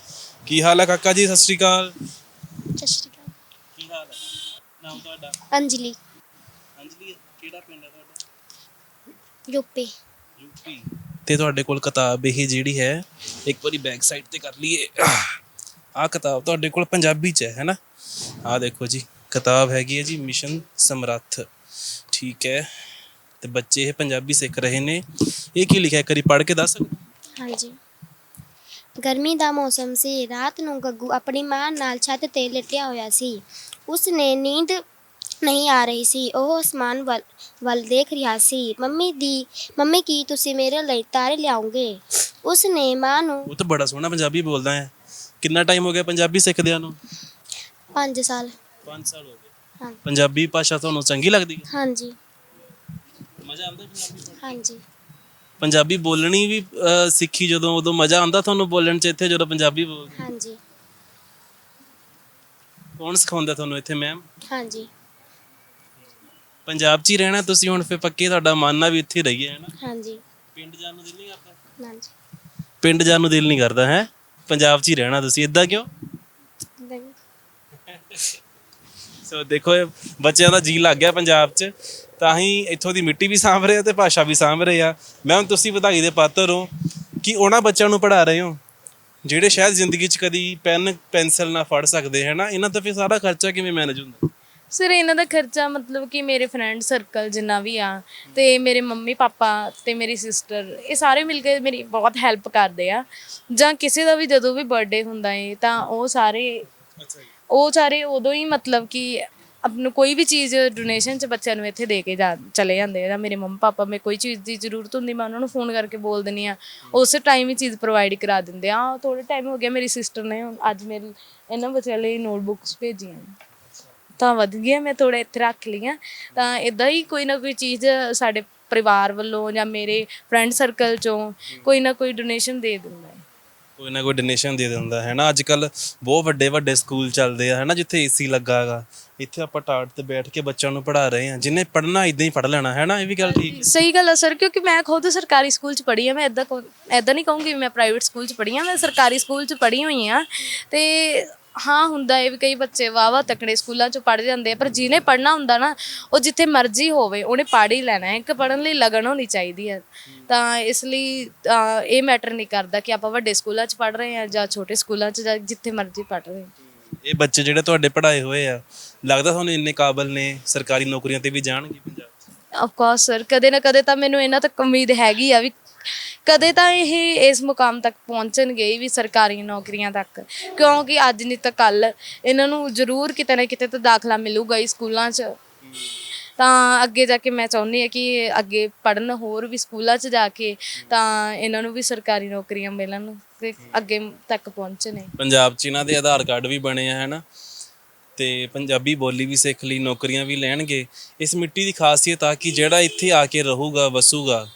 ਕੀ ਹਾਲ ਹੈ ਕਾਕਾ ਜੀ ਸਤਿ ਸ਼੍ਰੀ ਅਕਾਲ। ਸਤਿ ਸ਼੍ਰੀ ਅਕਾਲ। ਕੀ ਹਾਲ ਹੈ? ਨਾਮ ਤੁਹਾਡਾ? ਅੰਜਲੀ। ਅੰਜਲੀ ਕਿਹੜਾ ਪਿੰਡ ਹੈ ਤੁਹਾਡਾ? ਯੂਪੀ ਯੂਪੀ ਤੇ ਤੁਹਾਡੇ ਕੋਲ ਕਿਤਾਬ ਇਹ ਜਿਹੜੀ ਹੈ ਇੱਕ ਵਾਰੀ ਬੈਕ ਸਾਈਡ ਤੇ ਕਰ ਲਈਏ। ਆਹ ਕਿਤਾਬ ਤੁਹਾਡੇ ਕੋਲ ਪੰਜਾਬੀ ਚ ਹੈ ਹੈਨਾ ਆਹ ਦੇਖੋ ਜੀ ਕਿਤਾਬ ਹੈਗੀ ਹੈ ਜੀ ਮਿਸ਼ਨ ਸਮਰੱਥ। ਠੀਕ ਹੈ। ਤੇ ਬੱਚੇ ਇਹ ਪੰਜਾਬੀ ਸਿੱਖ ਰਹੇ ਨੇ। ਇਹ ਕੀ ਲਿਖਿਆ? ਕਰੀ ਪੜ੍ਹ ਕੇ ਦੱਸ। ਸਕਦੇ ਹੋ? ਹਾਂਜੀ। ਗਰਮੀ ਦਾ ਮੌਸਮ ਸੀ। ਰਾਤ ਨੂੰ ਗੱਗੂ ਆਪਣੀ ਮਾਂ ਨਾਲ ਛੱਤ ਤੇ ਲੇਟਿਆ ਹੋਇਆ ਸੀ। ਉਸ ਨੇ ਨੀਂਦ ਨਹੀਂ ਆ ਰਹੀ ਸੀ। ਉਹ ਅਸਮਾਨ ਵੱਲ ਵੱਲ ਦੇਖ ਰਿਹਾ ਸੀ। ਮੰਮੀ ਦੀ ਮੰਮੀ ਕੀ ਤੁਸੀਂ ਮੇਰੇ ਲਈ ਤਾਰੇ ਲਿਆਉਂਗੇ ਉਸ ਨੇ ਮਾਂ ਨੂੰ ਉਹ ਤਾਂ ਬੜਾ ਸੋਹਣਾ ਪੰਜਾਬੀ ਬੋਲਦਾ ਹੈ। ਕਿੰਨਾ ਟਾਈਮ ਹੋ ਗਿਆ ਪੰਜਾਬੀ ਸਿੱਖਦਿਆਂ ਨੂੰ? 5 ਸਾਲ। 5 ਸਾਲ ਹੋ ਗਏ। ਹਾਂ। ਪੰਜਾਬੀ ਭਾਸ਼ਾ ਤੁਹਾਨੂੰ ਚੰਗੀ ਲੱਗਦੀ ਹੈ? ਹਾਂਜੀ। ਮਜ਼ਾ ਆਉਂਦਾ ਪੰਜਾਬੀ? ਹਾਂਜੀ। ਬੋਲਣੀ ਵੀ ਅਹ, ਸਿੱਖੀ ਜਦੋਂ ਉਦੋਂ ਮਜ਼ਾ ਆਉਂਦਾ ਤੁਹਾਨੂੰ ਬੋਲਣ ਚ ਇੱਥੇ ਜਦੋਂ ਪੰਜਾਬੀ ਬੋਲਦੇ? ਹਾਂਜੀ। ਕੌਣ ਸਿਖਾਉਂਦਾ ਤੁਹਾਨੂੰ ਇੱਥੇ ਮੈਮ ਹਾਂਜੀ। ਪੰਜਾਬ 'ਚ ਹੀ ਰਹਿਣਾ ਤੁਸੀਂ ਹੁਣ ਫਿਰ ਪੱਕੇ ਤੁਹਾਡਾ ਮਨ ਆ ਵੀ ਇੱਥੇ ਰਹੀਏ ਹੈ ਨਾ ਹਾਂਜੀ। ਪਿੰਡ ਜਾਣ ਨੂੰ ਦਿਲ ਨਹੀਂ ਕਰਦਾ? ਹਾਂਜੀ। ਪਿੰਡ ਜਾਣ ਨੂੰ ਦਿਲ ਨਹੀਂ ਕਰਦਾ ਹੈ? ਪੰਜਾਬ 'ਚ ਹੀ ਰਹਿਣਾ ਤੁਸੀਂ ਇਦਾਂ ਕਿਉਂ? ਸੋ ਦੇਖੋ ਇਹ ਬੱਚਿਆਂ ਦਾ ਜੀ ਲੱਗ ਗਿਆ ਪੰਜਾਬ 'ਚ। ਤਾਂ ਹੀ ਇੱਥੋਂ ਦੀ ਮਿੱਟੀ ਵੀ ਸਾਂਭ ਰਹੇ ਆ ਤੇ ਭਾਸ਼ਾ ਵੀ ਸਾਂਭ ਰਹੇ ਆ। ਮੈਮ ਤੁਸੀਂ ਵਧਾਈ ਦੇ ਪਾਤਰ ਹੋ ਕਿ ਉਹਨਾਂ ਬੱਚਿਆਂ ਨੂੰ ਪੜ੍ਹਾ ਰਹੇ ਹੋ ਜਿਹੜੇ ਸ਼ਾਇਦ ਜ਼ਿੰਦਗੀ 'ਚ ਕਦੀ ਪੈਨ ਪੈਨਸਲ ਨਾ ਫੜ ਸਕਦੇ ਹੈ ਨਾ ਇਹਨਾਂ ਦਾ ਫਿਰ ਸਾਰਾ ਖਰਚਾ ਕਿਵੇਂ ਮੈਨੇਜ ਹੁੰਦਾ? ਸਰ ਇਹਨਾਂ ਦਾ ਖਰਚਾ ਮਤਲਬ ਕਿ ਮੇਰੇ ਫਰੈਂਡ ਸਰਕਲ ਜਿੰਨਾ ਵੀ ਆ ਤੇ ਮੇਰੇ ਮੰਮੀ ਪਾਪਾ ਤੇ ਮੇਰੀ ਸਿਸਟਰ ਇਹ ਸਾਰੇ ਮਿਲ ਕੇ ਮੇਰੀ ਬਹੁਤ ਹੈਲਪ ਕਰਦੇ ਆ। ਜਾਂ ਕਿਸੇ ਦਾ ਵੀ ਜਦੋਂ ਵੀ ਬਰਥਡੇ ਹੁੰਦਾ ਏ ਤਾਂ ਉਹ ਸਾਰੇ ਅੱਛਾ ਜੀ। ਉਹ ਸਾਰੇ ਉਦੋਂ ਹੀ ਮਤਲਬ ਕਿ ਆਪ ਨੂੰ ਕੋਈ ਵੀ ਚੀਜ਼ ਡੋਨੇਸ਼ਨ ਚ ਬੱਚਿਆਂ ਨੂੰ ਇੱਥੇ ਦੇ ਕੇ ਜਾ ਚਲੇ ਜਾਂਦੇ ਆ ਜਾਂ ਮੇਰੇ ਮੰਮਾ ਪਾਪਾ ਮੈਂ ਕੋਈ ਚੀਜ਼ ਦੀ ਜ਼ਰੂਰਤ ਹੁੰਦੀ, ਮੈਂ ਉਹਨਾਂ ਨੂੰ ਫੋਨ ਕਰਕੇ ਬੋਲ ਦਿੰਦੀ ਆ ਉਸੇ ਟਾਈਮ ਹੀ ਚੀਜ਼ ਪ੍ਰੋਵਾਈਡ ਕਰਾ ਦਿੰਦੇ ਆ। ਥੋੜੇ ਟਾਈਮ ਹੋ ਗਿਆ ਮੇਰੀ ਸਿਸਟਰ ਨੇ ਅੱਜ ਮੇਰੇ, ਇਹਨਾਂ ਬੱਚਿਆਂ ਲਈ ਨੋਟਬੁੱਕਸ ਭੇਜੀਆਂ। ਤਾਂ ਵਧ ਗਿਆ ਮੈਂ ਥੋੜਾ ਇੱਥੇ ਰੱਖ ਲਈਆਂ। ਤਾਂ ਇਦਾਂ ਹੀ ਕੋਈ ਨਾ ਕੋਈ ਚੀਜ਼ ਸਾਡੇ ਪਰਿਵਾਰ ਵੱਲੋਂ ਜਾਂ ਮੇਰੇ ਫਰੈਂਡ ਸਰਕਲ ਚੋਂ ਕੋਈ ਨਾ ਕੋਈ ਡੋਨੇਸ਼ਨ ਦੇ ਦਿੰਦਾ। ਹੈ ਕੋਈ ਨਾ ਕੋਈ ਡੋਨੇਸ਼ਨ ਦੇ ਦਿੰਦਾ ਹੈ ਨਾ। ਅੱਜ ਕੱਲ ਬਹੁਤ ਵੱਡੇ ਵੱਡੇ ਸਕੂਲ ਚੱਲਦੇ ਆ ਹੈ ਨਾ ਜਿੱਥੇ ਏਸੀ ਲੱਗਾ ਹੈਗਾ। ਇੱਥੇ ਆਪਾਂ ਟਾਟ ਤੇ ਬੈਠ ਕੇ ਬੱਚਿਆਂ ਨੂੰ ਪੜ੍ਹਾ ਰਹੇ ਹਾਂ। ਜਿੰਨੇ ਪੜ੍ਹਨਾ ਇਦਾਂ ਹੀ ਪੜ੍ਹ ਲੈਣਾ ਹੈ ਨਾ ਇਹ ਵੀ ਗੱਲ ਠੀਕ ਹੈ। ਸਹੀ ਗੱਲ ਆ ਸਰ, ਕਿਉਂਕਿ ਮੈਂ ਖੁਦ ਸਰਕਾਰੀ ਸਕੂਲ ਚ ਪੜ੍ਹੀ ਆ, ਮੈਂ ਇਦਾਂ ਇਦਾਂ ਨਹੀਂ ਕਹੂੰਗੀ ਵੀ ਮੈਂ ਪ੍ਰਾਈਵੇਟ ਸਕੂਲ ਚ ਪੜ੍ਹੀ ਆ, ਮੈਂ ਸਰਕਾਰੀ ਸਕੂਲ ਚ ਪੜ੍ਹੀ ਹੋਈ ਆ। ਤੇ ਹਾਂ ਹੁੰਦਾ ਇਹ ਵੀ ਕਈ ਬੱਚੇ ਵਾਵਾ ਤਕੜੇ ਸਕੂਲਾਂ ਚ ਪੜ੍ਹ ਜਾਂਦੇ ਆ ਪਰ ਜਿਹਨੇ ਪੜ੍ਹਨਾ ਹੁੰਦਾ ਨਾ ਉਹ ਜਿੱਥੇ ਮਰਜ਼ੀ ਹੋਵੇ ਉਹਨੇ ਪੜ੍ਹ ਹੀ ਲੈਣਾ ਹੈ। ਇੱਕ ਪੜ੍ਹਨ ਲਈ ਲਗਨ ਹੋਣੀ ਚਾਹੀਦੀ ਹੈ। ਤਾਂ ਇਸ ਲਈ ਅਹ, ਇਹ ਮੈਟਰ ਨਹੀਂ ਕਰਦਾ ਕਿ ਆਪਾਂ ਵੱਡੇ ਸਕੂਲਾਂ ਚ ਪੜ੍ਹ ਰਹੇ ਹਾਂ ਜਾਂ ਛੋਟੇ ਸਕੂਲਾਂ ਚ ਜਾਂ ਜਿੱਥੇ ਮਰਜ਼ੀ ਪੜ੍ਹ ਰਹੇ ਹਾਂ। ਇਹ ਬੱਚੇ ਜਿਹੜੇ ਤੁਹਾਡੇ ਪੜ੍ਹਾਏ ਹੋਏ ਆ ਲੱਗਦਾ ਤੁਹਾਨੂੰ ਇੰਨੇ ਕਾਬਲ ਨੇ ਸਰਕਾਰੀ ਨੌਕਰੀਆਂ ਤੇ ਵੀ ਜਾਣਗੇ ਪੰਜਾਬ 'ਚ? ਆਫ ਕੋਰਸ ਸਰ ਕਦੇ ਨਾ ਕਦੇ ਤਾਂ ਮੈਨੂੰ ਇਹਨਾਂ ਤੱਕ ਉਮੀਦ ਹੈਗੀ ਆ ਵੀ ਕਦੇ ਤਾਂ ਇਹ ਇਸ ਮੁਕਾਮ ਤੱਕ ਪਹੁੰਚਣਗੇ ਵੀ ਸਰਕਾਰੀ ਨੌਕਰੀਆਂ ਤੱਕ? ਕਿਉਂਕਿ ਅੱਜ ਨਹੀਂ ਤਾਂ ਕੱਲ ਇਹਨਾਂ ਨੂੰ ਜ਼ਰੂਰ ਕਿਤੇ ਨਾ ਕਿਤੇ ਤਾਂ ਦਾਖਲਾ ਮਿਲੂਗਾ ਹੀ ਸਕੂਲਾਂ 'ਚ। ਤਾਂ ਅੱਗੇ ਜਾ ਕੇ ਮੈਂ ਚਾਹੁੰਦੀ ਹਾਂ ਕਿ ਅੱਗੇ ਪੜਨ ਹੋਰ ਵੀ ਸਕੂਲਾਂ 'ਚ ਜਾ ਕੇ ਤਾਂ ਇਹਨਾਂ ਨੂੰ ਵੀ ਸਰਕਾਰੀ ਨੌਕਰੀਆਂ ਮਿਲਣ ਤੇ ਅੱਗੇ ਤੱਕ ਪਹੁੰਚਣੇ ਪੰਜਾਬ 'ਚ ਇਹਨਾਂ ਦੇ ਆਧਾਰ ਕਾਰਡ ਵੀ ਬਣੇ ਆ, ਹਨਾ? ਤੇ ਪੰਜਾਬੀ ਬੋਲੀ ਵੀ ਸਿੱਖ ਲਈ, ਨੌਕਰੀਆਂ ਵੀ ਲੈਣਗੇ। ਇਸ ਮਿੱਟੀ ਦੀ ਖਾਸੀਅਤ ਆ ਕਿ ਜਿਹੜਾ ਇੱਥੇ ਆ ਕੇ ਰਹੂਗਾ, ਵਸੂਗਾ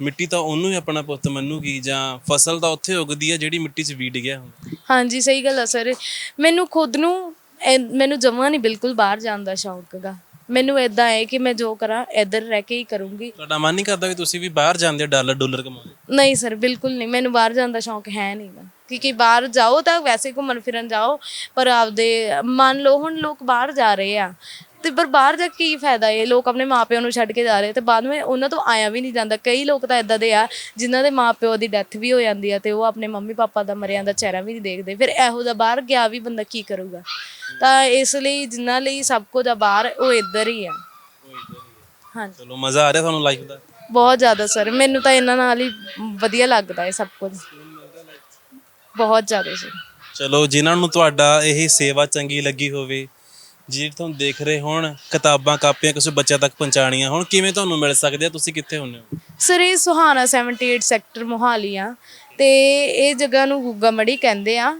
ਮਿੱਟੀ ਤਾਂ ਉਹਨੂੰ ਹੀ ਆਪਣਾ ਪੁੱਤ ਮੰਨੂਗੀ ਜਾਂ ਫਸਲ ਤਾਂ ਉੱਥੇ ਉਗਦੀ ਆ ਜਿਹੜੀ ਮਿੱਟੀ 'ਚ ਬੀੜ ਗਿਆ ਹੁੰਦਾ ਹਾਂਜੀ ਸਹੀ ਗੱਲ ਆ ਸਰ। ਮੈਨੂੰ ਖੁਦ ਨੂੰ ਐ- ਮੈਨੂੰ ਜਮਾਂ ਨਹੀਂ ਬਿਲਕੁਲ ਬਾਹਰ ਜਾਣ ਦਾ ਸ਼ੌਂਕ ਹੈਗਾ ਮੈਨੂੰ ਇਦਾਂ ਹੈ ਕਿ ਮੈਂ ਜੋ ਕਰਾਂ ਇੱਧਰ ਰਹਿ ਕੇ ਹੀ ਕਰੂੰਗੀ। ਤੁਹਾਡਾ ਮਨ ਨਹੀਂ ਕਰਦਾ ਵੀ ਤੁਸੀਂ ਵੀ ਬਾਹਰ ਜਾਂਦੇ ਡਾਲਰ ਡਾਲਰ ਕਮਾਉਂਦੇ ਨਹੀਂ ਸਰ ਬਿਲਕੁਲ ਨਹੀਂ। ਮੈਨੂੰ ਬਾਹਰ ਜਾਣ ਦਾ ਸ਼ੌਂਕ ਹੈ ਨਹੀਂਗਾ ਕਿਉਂਕਿ ਬਾਹਰ ਜਾਓ ਤਾਂ ਵੈਸੇ ਘੁੰਮਣ ਫਿਰਨ ਜਾਓ ਪਰ ਆਪਦੇ ਮੰਨ ਲਓ ਹੁਣ ਲੋਕ ਬਾਹਰ ਜਾ ਰਹੇ ਆ। ਤੇ ਪਰ ਬਾਹਰ ਜਾ ਕੇ ਕੀ ਫਾਇਦਾ ਇਹ? ਲੋਕ ਆਪਣੇ ਮਾਪਿਆਂ ਨੂੰ ਛੱਡ ਕੇ ਜਾ ਰਹੇ ਤੇ ਬਾਅਦ ਵਿੱਚ ਉਹਨਾਂ ਤੋਂ ਆਇਆ ਵੀ ਨਹੀਂ ਜਾਂਦਾ। ਕਈ ਲੋਕ ਤਾਂ ਇਦਾਂ ਦੇ ਆ ਜਿਨ੍ਹਾਂ ਦੇ ਮਾਪਿਓ ਦੀ ਡੈਥ ਵੀ ਹੋ ਜਾਂਦੀ ਆ ਤੇ ਉਹ ਆਪਣੇ ਮੰਮੀ ਪਾਪਾ ਦਾ ਮਰਿਆਂ ਦਾ ਚਿਹਰਾ ਵੀ ਨਹੀਂ ਦੇਖਦੇ। ਫਿਰ ਇਹੋ ਜਿਹਾ ਬਾਹਰ ਗਿਆ ਵੀ ਬੰਦਾ ਕੀ ਕਰੂਗਾ? ਤਾਂ ਇਸ ਲਈ ਜਿਨ੍ਹਾਂ ਲਈ ਸਭ ਕੁਝ ਆ ਬਾਹਰ ਉਹ ਇੱਧਰ ਹੀ ਆ। ਹਾਂਜੀ। ਚਲੋ ਮਜ਼ਾ ਆ ਰਿਹਾ ਤੁਹਾਨੂੰ ਲਾਈਫ ਦਾ? ਬਹੁਤ ਜ਼ਿਆਦਾ ਸਰ ਮੈਨੂੰ ਤਾਂ ਇਹਨਾਂ ਨਾਲ ਹੀ ਵਧੀਆ ਲੱਗਦਾ ਹੈ ਸਭ ਕੁਝ। ਬਹੁਤ ਜ਼ਿਆਦਾ ਸਰ ਚਲੋ ਜਿਨ੍ਹਾਂ ਨੂੰ ਤੁਹਾਡਾ ਇਹ ਸੇਵਾ ਚੰਗੀ ਲੱਗੀ ਹੋਵੇ ਜਿਹੜੇ ਤੁਹਾਨੂੰ ਦੇਖ ਰਹੇ ਹੋਣ, ਕਿਤਾਬਾਂ, ਕਾਪੀਆਂ ਕਿਸੇ ਬੱਚਿਆਂ ਤੱਕ ਪਹੁੰਚਾਣੀਆਂ ਹੁਣ, ਕਿਵੇਂ ਤੁਹਾਨੂੰ ਮਿਲ ਸਕਦੇ ਆ? ਤੁਸੀਂ ਕਿੱਥੇ ਹੁੰਦੇ ਹੋ? ਸਰ, ਇਹ ਸੁਹਾਣਾ 78 ਸੈਕਟਰ ਮੋਹਾਲੀ ਆ ਤੇ ਇਹ ਜਗ੍ਹਾ ਨੂੰ ਗੁੱਗਾ ਮੜੀ ਕਹਿੰਦੇ ਆ।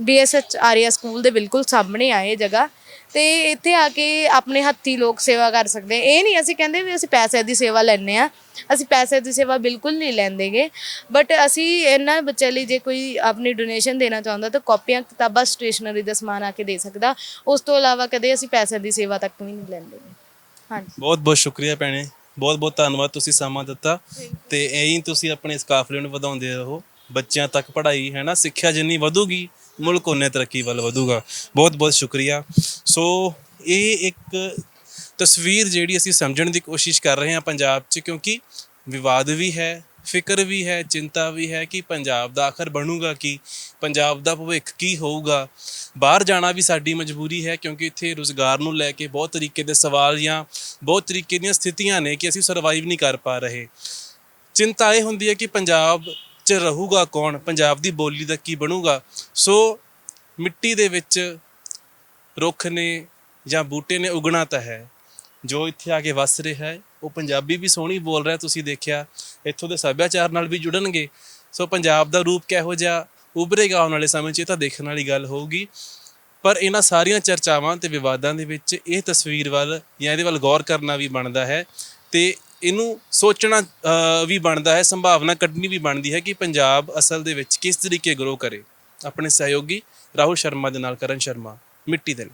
ਬੀਐਸਐਚ ਆਰੀਆ ਸਕੂਲ ਦੇ ਬਿਲਕੁਲ ਸਾਹਮਣੇ ਆ ਇਹ ਜਗ੍ਹਾ। ਤੇ ਇੱਥੇ ਆ ਕੇ ਆਪਣੇ ਹੱਥੀ ਲੋਕ ਸੇਵਾ ਕਰ ਸਕਦੇ ਆ। ਇਹ ਨਹੀਂ ਅਸੀਂ ਕਹਿੰਦੇ ਵੀ ਅਸੀਂ ਪੈਸੇ ਦੀ ਸੇਵਾ ਲੈਣੇ ਆ। ਅਸੀਂ ਪੈਸੇ ਦੀ ਸੇਵਾ ਬਿਲਕੁਲ ਨਹੀਂ ਲੈਂਦੇਗੇ। ਬਟ ਅਸੀਂ ਇਹਨਾਂ ਬੱਚਿਆਂ ਲਈ ਜੇ ਕੋਈ ਆਪਣੀ ਡੋਨੇਸ਼ਨ ਦੇਣਾ ਚਾਹੁੰਦਾ ਤਾਂ ਕਾਪੀਆਂ ਕਿਤਾਬਾਂ ਸਟੇਸ਼ਨਰੀ ਦਾ ਸਮਾਨ ਆ ਕੇ ਦੇ ਸਕਦਾ। ਉਸ ਤੋਂ ਇਲਾਵਾ ਕਦੇ ਅਸੀਂ ਪੈਸੇ ਦੀ ਸੇਵਾ ਤੱਕ ਵੀ ਨਹੀਂ ਲੈਂਦੇ। ਹਾਂਜੀ। ਬਹੁਤ ਬਹੁਤ ਸ਼ੁਕਰੀਆ ਭੈਣੇ। ਬਹੁਤ ਬਹੁਤ ਧੰਨਵਾਦ ਤੁਸੀਂ ਸਮਾਂ ਦਿੱਤਾ। ਤੇ ਐਂ ਤੁਸੀਂ ਆਪਣੇ ਇਸ ਕਾਫਲੇ ਨੂੰ ਵਧਾਉਂਦੇ ਰਹੋ। ਬੱਚਿਆਂ ਤੱਕ ਪੜ੍ਹਾਈ ਹੈ ਨਾ? ਸਿੱਖਿਆ ਜਿੰਨੀ ਵਧੂਗੀ ਮੁਲਕ ਉਹਨੇ ਤਰੱਕੀ ਵੱਲ ਵਧੂਗਾ। ਬਹੁਤ ਬਹੁਤ ਸ਼ੁਕਰੀਆ। ਸੋ ਇਹ ਇੱਕ ਤਸਵੀਰ ਜਿਹੜੀ ਅਸੀਂ ਸਮਝਣ ਦੀ ਕੋਸ਼ਿਸ਼ ਕਰ ਰਹੇ ਹਾਂ ਪੰਜਾਬ 'ਚ, ਕਿਉਂਕਿ ਵਿਵਾਦ ਵੀ ਹੈ, ਫਿਕਰ ਵੀ ਹੈ, ਚਿੰਤਾ ਵੀ ਹੈ ਕਿ ਪੰਜਾਬ ਦਾ ਆਖਰ ਬਣੂਗਾ ਕੀ, ਪੰਜਾਬ ਦਾ ਭਵਿੱਖ ਕੀ ਹੋਊਗਾ। ਬਾਹਰ ਜਾਣਾ ਵੀ ਸਾਡੀ ਮਜਬੂਰੀ ਹੈ, ਕਿਉਂਕਿ ਇੱਥੇ ਰੋਜ਼ਗਾਰ ਨੂੰ ਲੈ ਕੇ ਬਹੁਤ ਤਰੀਕੇ ਦੇ ਸਵਾਲ ਜਾਂ ਬਹੁਤ ਤਰੀਕੇ ਦੀਆਂ ਸਥਿਤੀਆਂ ਨੇ ਕਿ ਅਸੀਂ ਸਰਵਾਈਵ ਨਹੀਂ ਕਰ ਪਾ ਰਹੇ। ਚਿੰਤਾ ਇਹ ਹੁੰਦੀ ਹੈ ਕਿ ਪੰਜਾਬ 'ਚ ਰਹੂਗਾ ਕੌਣ? ਪੰਜਾਬ ਦੀ ਬੋਲੀ ਦਾ ਕੀ ਬਣੂਗਾ? ਸੋ ਮਿੱਟੀ ਦੇ ਵਿੱਚ ਰੁੱਖ ਨੇ ਜਾਂ ਬੂਟੇ ਨੇ ਉਗਣਾ ਤਾਂ ਹੈ। ਜੋ ਇੱਥੇ ਆ ਕੇ ਵਸ ਰਿਹਾ ਹੈ, ਉਹ ਪੰਜਾਬੀ ਵੀ ਸੋਹਣੀ ਬੋਲ ਰਿਹਾ, ਤੁਸੀਂ ਦੇਖਿਆ, ਇੱਥੋਂ ਦੇ ਸੱਭਿਆਚਾਰ ਨਾਲ ਵੀ ਜੁੜਨਗੇ। ਸੋ ਪੰਜਾਬ ਦਾ ਰੂਪ ਕਿਹੋ ਜਿਹਾ ਉਭਰੇਗਾ ਆਉਣ ਵਾਲੇ ਸਮੇਂ 'ਚ, ਇਹ ਤਾਂ ਦੇਖਣ ਵਾਲੀ ਗੱਲ ਹੋਊਗੀ। ਪਰ ਇਹਨਾਂ ਸਾਰੀਆਂ ਚਰਚਾਵਾਂ ਤੇ ਵਿਵਾਦਾਂ ਦੇ ਵਿੱਚ ਇਹ ਤਸਵੀਰ ਵੱਲ ਜਾਂ ਇਹਦੇ ਵੱਲ ਗੌਰ ਕਰਨਾ ਵੀ ਬਣਦਾ ਹੈ। ਤੇ ਇਹਨੂੰ ਸੋਚਣਾ ਵੀ ਬਣਦਾ ਹੈ, ਸੰਭਾਵਨਾ ਕੱਢਣੀ ਵੀ ਬਣਦੀ ਹੈ ਕਿ ਪੰਜਾਬ ਅਸਲ ਦੇ ਵਿੱਚ ਕਿਸ ਤਰੀਕੇ ਗਰੋ ਕਰੇ। ਆਪਣੇ ਸਹਿਯੋਗੀ ਰਾਹੁਲ ਸ਼ਰਮਾ ਦੇ ਨਾਲ ਕਰਨ ਸ਼ਰਮਾ, ਮਿੱਟੀ ਦੇ ਲਈ।